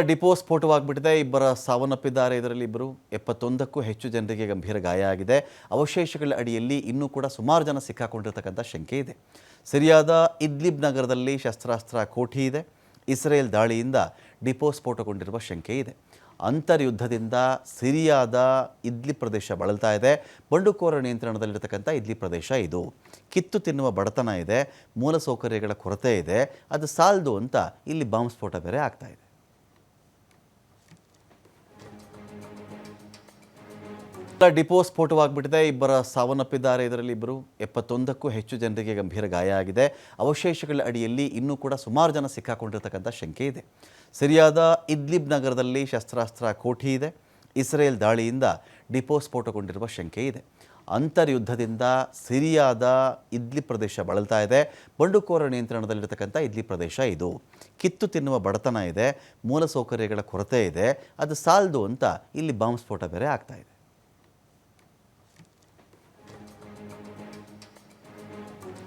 Depot ಸ್ಫೋಟವಾಗ್ಬಿಟ್ಟಿದೆ. ಇಬ್ಬರ ಸಾವನ್ನಪ್ಪಿದ್ದಾರೆ. ಇದರಲ್ಲಿ ಇಬ್ಬರು ಎಪ್ಪತ್ತೊಂದಕ್ಕೂ ಹೆಚ್ಚು ಜನರಿಗೆ ಗಂಭೀರ ಗಾಯ ಆಗಿದೆ. ಅವಶೇಷಗಳ ಅಡಿಯಲ್ಲಿ ಇನ್ನೂ ಕೂಡ ಸುಮಾರು ಜನ ಸಿಕ್ಕಾಕೊಂಡಿರ್ತಕ್ಕಂಥ ಶಂಕೆ ಇದೆ. ಸಿರಿಯಾದ ಇದ್ಲಿಬ್ ನಗರದಲ್ಲಿ ಶಸ್ತ್ರಾಸ್ತ್ರ ಕೋಠಿ ಇದೆ. ಇಸ್ರೇಲ್ ದಾಳಿಯಿಂದ ಡಿಪೋ ಸ್ಫೋಟಗೊಂಡಿರುವ ಶಂಕೆ ಇದೆ. ಅಂತರ್ಯುದ್ಧದಿಂದ ಸಿರಿಯಾದ ಇದ್ಲಿ ಪ್ರದೇಶ ಬಳಲ್ತಾ ಇದೆ. ಬಂಡುಕೋರ ನಿಯಂತ್ರಣದಲ್ಲಿರತಕ್ಕಂಥ ಇದ್ಲಿ ಪ್ರದೇಶ ಇದು. ಕಿತ್ತು ತಿನ್ನುವ ಬಡತನ ಇದೆ. ಮೂಲಸೌಕರ್ಯಗಳ ಕೊರತೆ ಇದೆ. ಅದು ಸಾಲದು ಅಂತ ಇಲ್ಲಿ ಬಾಂಬ್ ಸ್ಫೋಟ ಬೇರೆ ಆಗ್ತಾ ಇದೆ. ಡಿಪೋ ಸ್ಫೋಟವಾಗ್ಬಿಟ್ಟಿದೆ. ಇಬ್ಬರ ಸಾವನ್ನಪ್ಪಿದ್ದಾರೆ. ಇದರಲ್ಲಿ ಇಬ್ಬರು ಎಪ್ಪತ್ತೊಂದಕ್ಕೂ ಹೆಚ್ಚು ಜನರಿಗೆ ಗಂಭೀರ ಗಾಯ ಆಗಿದೆ. ಅವಶೇಷಗಳ ಅಡಿಯಲ್ಲಿ ಇನ್ನೂ ಕೂಡ ಸುಮಾರು ಜನ ಸಿಕ್ಕಾಕೊಂಡಿರ್ತಕ್ಕಂಥ ಶಂಕೆ ಇದೆ. ಸಿರಿಯಾದ ಇದ್ಲಿಬ್ ನಗರದಲ್ಲಿ ಶಸ್ತ್ರಾಸ್ತ್ರ ಕೋಠಿ ಇದೆ. ಇಸ್ರೇಲ್ ದಾಳಿಯಿಂದ ಡಿಪೋ ಸ್ಫೋಟಗೊಂಡಿರುವ ಶಂಕೆ ಇದೆ. ಅಂತರ್ಯುದ್ಧದಿಂದ ಸಿರಿಯಾದ ಇದ್ಲಿ ಪ್ರದೇಶ ಬಳಲ್ತಾ ಇದೆ. ಬಂಡುಕೋರ ನಿಯಂತ್ರಣದಲ್ಲಿರತಕ್ಕಂಥ ಇದ್ಲಿ ಪ್ರದೇಶ ಇದು. ಕಿತ್ತು ತಿನ್ನುವ ಬಡತನ ಇದೆ. ಮೂಲಸೌಕರ್ಯಗಳ ಕೊರತೆ ಇದೆ. ಅದು ಸಾಲದು ಅಂತ ಇಲ್ಲಿ ಬಾಂಬ್ ಸ್ಫೋಟ ಬೇರೆ ಆಗ್ತಾ ಇದೆ.